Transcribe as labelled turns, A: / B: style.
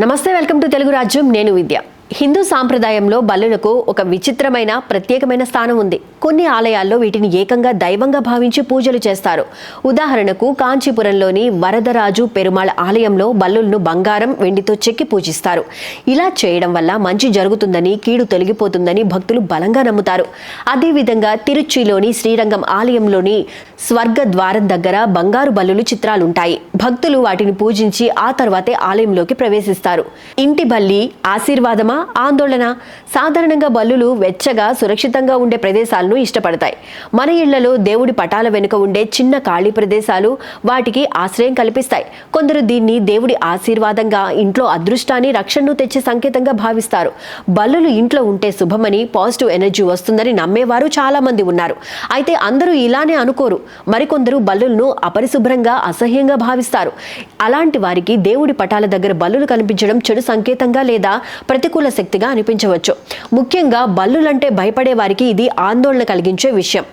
A: నమస్తే welcome to Telugu రాజ్యం. నేను విద్య. హిందూ సాంప్రదాయంలో బల్లులకు ఒక విచిత్రమైన ప్రత్యేకమైన స్థానం ఉంది. కొన్ని ఆలయాల్లో వీటిని ఏకంగా దైవంగా భావించి పూజలు చేస్తారు. ఉదాహరణకు కాంచీపురంలోని వరదరాజు పెరుమాళ్ ఆలయంలో బల్లులను బంగారం వెండితో చెక్కి పూజిస్తారు. ఇలా చేయడం వల్ల మంచి జరుగుతుందని కీడు తొలగిపోతుందని భక్తులు బలంగా నమ్ముతారు. అదేవిధంగా తిరుచిలోని శ్రీరంగం ఆలయంలోని స్వర్గ ద్వారం దగ్గర బంగారు బల్లులు చిత్రాలుంటాయి. భక్తులు వాటిని పూజించి ఆ తర్వాతే ఆలయంలోకి ప్రవేశిస్తారు. ఇంటి బల్లి ఆశీర్వాదమా? ఆందోళన. సాధారణంగా బల్లులు వెచ్చగా సురక్షితంగా ఉండే ప్రదేశాలను ఇష్టపడతాయి. మన ఇళ్ళలో దేవుడి పటాల వెనుక ఉండే చిన్న ఖాళీ ప్రదేశాలు వాటికి ఆశ్రయం కల్పిస్తాయి. కొందరు దీన్ని దేవుడి ఆశీర్వాదంగా ఇంట్లో అదృష్టాన్ని రక్షణను తెచ్చే సంకేతంగా భావిస్తారు. బల్లులు ఇంట్లో ఉంటే శుభమని పాజిటివ్ ఎనర్జీ వస్తుందని నమ్మేవారు చాలా మంది ఉన్నారు. అయితే అందరూ ఇలానే అనుకోరు. మరికొందరు బల్లులను అపరిశుభ్రంగా అసహ్యంగా భావిస్తారు. అలాంటి వారికి దేవుడి పటాల దగ్గర బల్లులు కనిపించడం చెడు సంకేతంగా లేదా ప్రతికూల ప్రతికూల శక్తిగా అనిపించవచ్చు. ముఖ్యంగా బల్లులంటే భయపడే వారికి ఇది ఆందోళన కలిగించే విషయం.